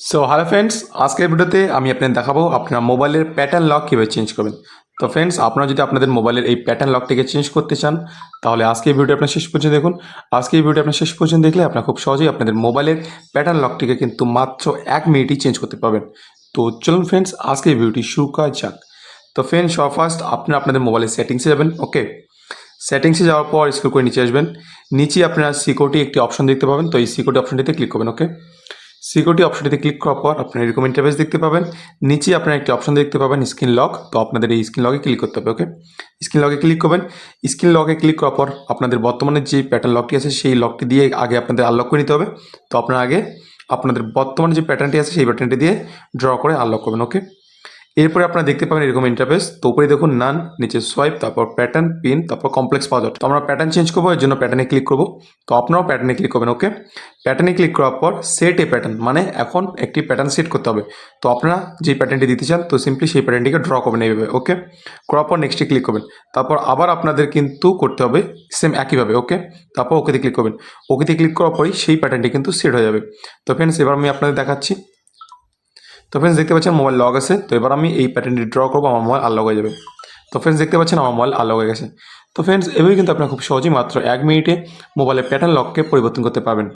So hello friends আজকের ভিডিওতে আমি আপনাদের দেখাবো আপনার মোবাইলের প্যাটার্ন লক কীভাবে চেঞ্জ করবেন। তো ফ্রেন্ডস আপনারা যদি আপনাদের মোবাইলের এই প্যাটার্ন লকটিকে চেঞ্জ করতে চান, তাহলে আজকে ভিডিও আপনার শেষ পর্যন্ত দেখুন। আজকে ভিডিও আপনার শেষ পর্যন্ত দেখলে আপনার খুব সহজেই আপনাদের মোবাইলের প্যাটার্ন লকটিকে কিন্তু মাত্র এক মিনিটই চেঞ্জ করতে পারবেন। তো চলুন ফ্রেন্ডস আজকে ভিডিওটি শুরু করা যাক। তো ফ্রেন্ডস সব ফার্স্ট আপনি আপনাদের মোবাইলের সেটিংসে যাবেন ওকে সেটিংসে যাওয়ার পর স্ক্রল করে নিচে আসবেন। নিচে আপনারা সিকিউরিটি একটি অপশন দেখতে পাবেন, তো এই সিকিউরিটি অপশনটিতে ক্লিক করবেন ওকে সিকিউরিটি অপশনটিতে ক্লিক করার পর আপনার এরকম ইন্টারফেস দেখতে পাবেন। নিচে আপনার একটি অপশন দেখতে পাবেন স্ক্রিন লক তো আপনাদের এই স্ক্রিন লকে ক্লিক করতে হবে ওকে স্ক্রিন লকে ক্লিক করবেন। স্ক্রিন লকে ক্লিক করার পর আপনাদের বর্তমানে যে প্যাটার্ন লকটি আছে, সেই লকটি দিয়ে আগে আপনাদের আনলক করে নিতে হবে। তো আপনার আগে আপনাদের বর্তমানে যে প্যাটার্নটি আছে, সেই প্যাটার্নটি দিয়ে ড্র করে আনলক করবেন ওকে এরপরে আপনারা দেখতে পাবেন এরকম ইন্টারফেস তো উপরে দেখুন নান নিচে সোয়াইপ তারপর প্যাটার্ন পিন তারপর কমপ্লেক্স পাওয়া যাবে তো আমরা প্যাটার্ন চেঞ্জ করব, এর জন্য প্যাটার্নে ক্লিক করব। তো আপনারাও প্যাটার্নে ক্লিক করবেন ওকে প্যাটার্নে ক্লিক করার পর সেট এ প্যাটার্ন মানে এখন একটি প্যাটার্ন সেট করতে হবে। তো আপনারা যে প্যাটার্নটি দিতে চান, তো সিম্পলি সেই প্যাটার্নটিকে ড্র করবেন এইভাবে ওকে করার পর নেক্সটে ক্লিক করবেন। তারপর আবার আপনাদের কিন্তু করতে হবে সেম একইভাবে ওকে তারপর ওকেতে ক্লিক করবেন। ওকেতে ক্লিক করার পরেই সেই প্যাটার্নটি কিন্তু সেট হয়ে যাবে। তো ফ্রেন্ডস এবার আমি আপনাদের দেখাচ্ছি তো ফ্রেন্ডস দেখতে পাচ্ছেন মোবাইল লক আছে। তো এবার আমি এই প্যাটার্নটি ড্র করব, আমার মোবাইল আনলক হয়ে যাবে। তো ফ্রেন্ডস দেখতে পাচ্ছেন আমার মোবাইল আনলক হয়ে গেছে। তো ফ্রেন্ডস এভাবেই কিন্তু আপনারা খুব সহজেই মাত্র এক মিনিটে মোবাইলের প্যাটার্ন লককে পরিবর্তন করতে পারবেন।